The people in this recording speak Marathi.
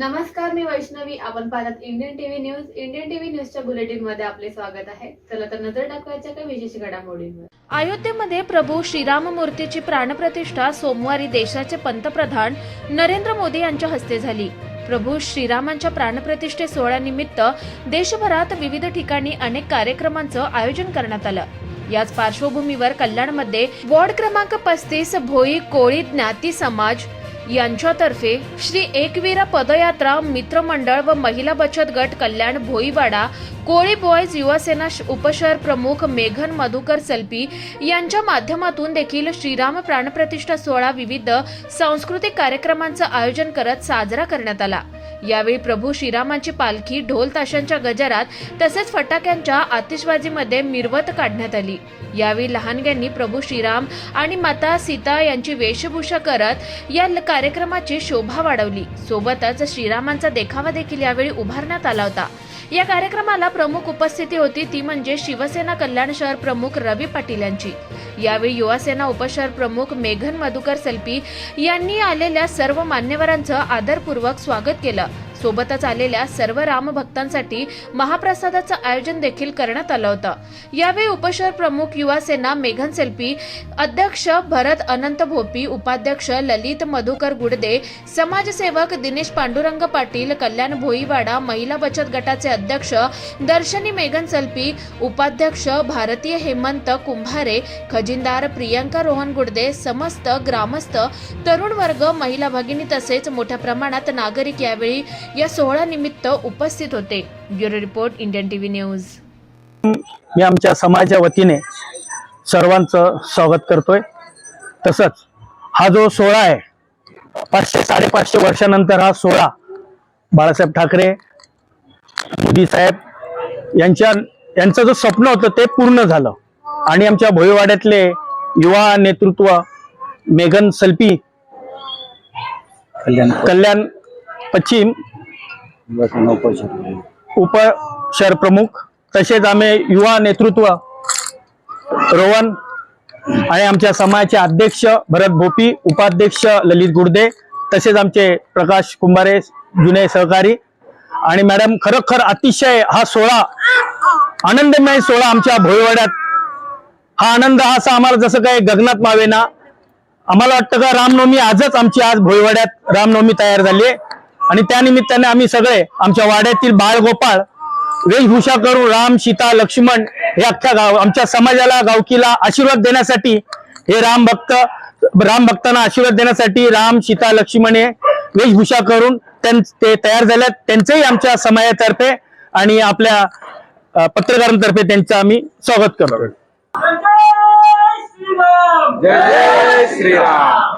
नमस्कार मी वैष्णवी. आपण पाहतात Indian TV news Indian TV न्यूजच्या बुलेटिनमध्ये आपले स्वागत आहे. चला तर नजर टाकवायच्या काही विशेष घडामोडींवर. अयोध्येमध्ये प्रभू श्रीराममूर्तीची प्राणप्रतिष्ठा सोमवारी देशाचे पंतप्रधान नरेंद्र मोदी यांच्या हस्ते झाली. प्रभू श्रीरामांच्या प्राणप्रतिष्ठे सोहळ्यानिमित्त देशभरात विविध ठिकाणी अनेक कार्यक्रमांचं आयोजन करण्यात आलं. याच पार्श्वभूमीवर कल्याणमध्ये वॉर्ड क्रमांक पस्तीस भोई कोळी ज्ञाती समाज यांच्यातर्फे श्री एकवीरा पदयात्रा मित्रमंडळ व महिला बचत गट कल्याण भोईवाडा कोळी बॉयज युवासेना श- उपशहर प्रमुख मेघन मधुकर सल्पी यांच्या माध्यमातून देखील श्रीराम प्राणप्रतिष्ठा सोहळा विविध सांस्कृतिक कार्यक्रमांचं आयोजन करत साजरा करण्यात आला. यावेळी प्रभू श्रीरामांची पालखी ढोल ताशांच्या गजरात तसेच फटाक्यांच्या आतिषबाजीमध्ये मिरवत काढण्यात आली. यावेळी लहानग्यांनी प्रभू श्रीराम आणि माता सीता यांची वेशभूषा करत या ल- कार्यक्रमाची शोभा वाढवली. सोबतच श्रीरामांचा देखावा देखील यावेळी उभारण्यात आला होता. या कार्यक्रमाला प्रमुख उपस्थिती होती ती म्हणजे शिवसेना कल्याण शहर प्रमुख रवी पाटील यांची. यावेळी युवासेना उपशहर प्रमुख मेघन मधुकर सेल्पी यांनी आलेल्या सर्व मान्यवरांचं आदरपूर्वक स्वागत केलं. सोबतच आलेल्या सर्व रामभक्तांसाठी महाप्रसादाचं आयोजन देखील करण्यात आलं होतं. यावेळी उपशहर प्रमुख युवासेना मेघन सेल्फी अध्यक्ष भरत अनंत भोपी उपाध्यक्ष ललित मधुकर गुडदे समाजसेवक दिनेश पांडुरंग पाटील कल्याण भोईवाडा महिला बचत गटाचे अध्यक्ष दर्शनी मेघन सेल्पी उपाध्यक्ष भारतीय हेमंत कुंभारे खजिनदार प्रियंका रोहन गुडदे समस्त ग्रामस्थ तरुण वर्ग महिला भगिनी तसेच मोठ्या प्रमाणात नागरिक यावेळी या सोहळ्यानिमित्त उपस्थित होते. Bureau report Indian TV news. मी आमच्या समाजाच्या वतीने सर्वांचं स्वागत करतोय. तसंच हा जो सोहळा आहे पाचशे साडेपाचशे वर्षानंतर हा सोहळा बाळासाहेब ठाकरे मोदी साहेब यांच्या यांचं जो स्वप्न होतं ते पूर्ण झालं. आणि आमच्या भोईवाड्यातले युवा नेतृत्व मेघन सल्पी कल्याण पश्चिम उपशहर प्रमुख तसेच आम्ही युवा नेतृत्व रोहन आणि आमच्या समाजाचे अध्यक्ष भरत भोपी उपाध्यक्ष ललित गुडदे तसेच आमचे प्रकाश कुंभारे जुने सहकारी आणि मॅडम खरोखर अतिशय हा सोहळा आनंदमय सोहळा आमच्या भोईवाड्यात. हा आनंद हा असा आम्हाला जसं काही गगनात मावेना. आम्हाला वाटतं का रामनवमी आजच आमची आज भोईवाड्यात रामनवमी तयार झाली आहे. आणि त्या निमित्ताने आम्ही सगळे आमच्या वाड्यातील बाळगोपाळ वेशभूषा करून राम सीता लक्ष्मण हे अख्ख्या गाव आमच्या समाजाला गावकीला आशीर्वाद देण्यासाठी हे राम भक्त राम भक्तांना आशीर्वाद देण्यासाठी राम सीता लक्ष्मण हे वेशभूषा करून त्यां- ते तयार झाल्यात. त्यांचंही आमच्या समाजातर्फे आणि आपल्या पत्रकारांतर्फे त्यांचं आम्ही स्वागत करतो. जय श्रीराम!